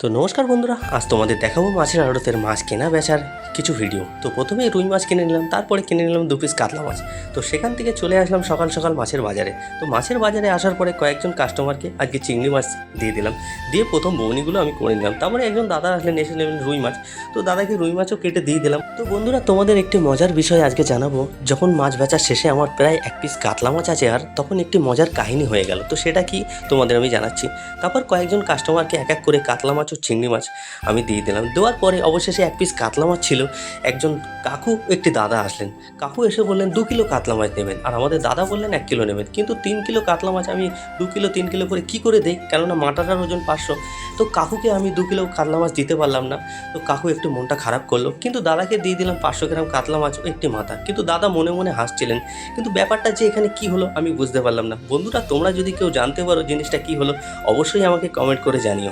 তো নমস্কার বন্ধুরা, আজ তোমাদের দেখাবো মাছের আড়তের মাছ কেনা বেচার কিছু ভিডিও তো প্রথমে রুই মাছ কিনে নিলাম, তারপরে কিনে নিলাম দু পিস কাতলা মাছ। তো সেখান থেকে চলে আসলাম সকাল সকাল মাছের বাজারে। তো মাছের বাজারে আসার পরে কয়েকজন কাস্টমারকে আজকে চিংড়ি মাছ দিয়ে দিলাম। দিয়ে প্রথম বৌনিগুলো আমি করে নিলাম। তারপরে একজন দাদা আসলেন, এসে নেবেন রুই মাছ। তো দাদাকে রুই মাছও কেটে দিয়ে দিলাম। তো বন্ধুরা, তোমাদের একটি মজার বিষয় আজকে জানাব। যখন মাছ বেচার শেষে আমার প্রায় এক পিস কাতলা মাছ আছে আর, তখন একটি মজার কাহিনী হয়ে গেল। তো সেটা কি? তোমাদের আমি জানাচ্ছি। তারপর কয়েকজন কাস্টমারকে এক এক করে কাতলা মাছ ও চিংড়ি মাছ আমি দিয়ে দিলাম। দেওয়ার পরে অবশেষে এক পিস কাতলা মাছ ছিল। একজন কাকু, একটি দাদা আসলেন। কাকু এসে বললেন, দু কিলো কাতলা মাছ নেবেন। আর আমাদের দাদা বললেন, এক কিলো নেবেন। কিন্তু তিন কিলো কাতলা মাছ আমি দু কিলো, তিন কিলো করে কি করে দেই? কেননা মাটাটার ওজন পাঁচশো। তো কাকুকে আমি দু কিলো কাতলা মাছ দিতে পারলাম না। তো কাকু একটু মনটা খারাপ করল। কিন্তু দাদাকে দিয়ে দিলাম পাঁচশো গ্রাম কাতলা মাছ একটি মাথা। কিন্তু দাদা মনে মনে হাসছিলেন। কিন্তু ব্যাপারটা যে এখানে কি হলো, আমি বুঝতে পারলাম না। বন্ধুরা, তোমরা যদি কেউ জানতে পারো জিনিসটা কি হলো, অবশ্যই আমাকে কমেন্ট করে জানিও।